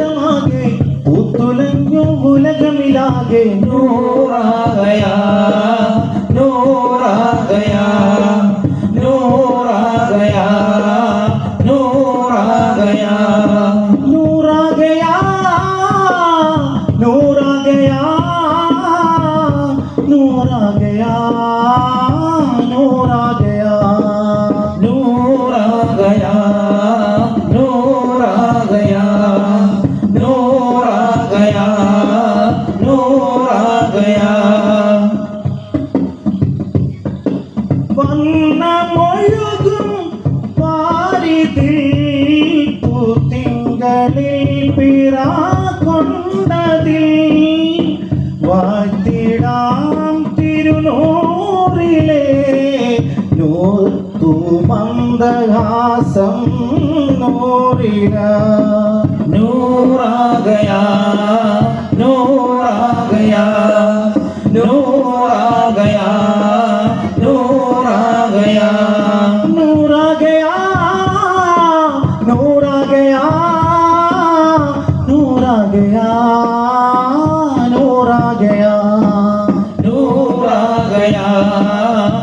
தீர்த்தமாக புத்துலங்கும் உலகமிலாக நூறாகயா நூறாகயா நூறாகயா நூறாகயா. நூறாகயா நூறாகயா நூறாகயா. गया नूर आ गया വണ്ണമൊഴുകും പാരിതിൽ പൂത്തിങ്കളിൽ പിറ കൊണ്ടതിൽ വാഴ്ത്തിടാം തിരുനൂറിലെ നൂർത്തു മന്ദഹാസം നൂറില नूर आ गया नूर आ गया नूर आ गया नूर आ गया नूर आ गया नूर आ गया नूर आ गया नूर आ गया नूर आ गया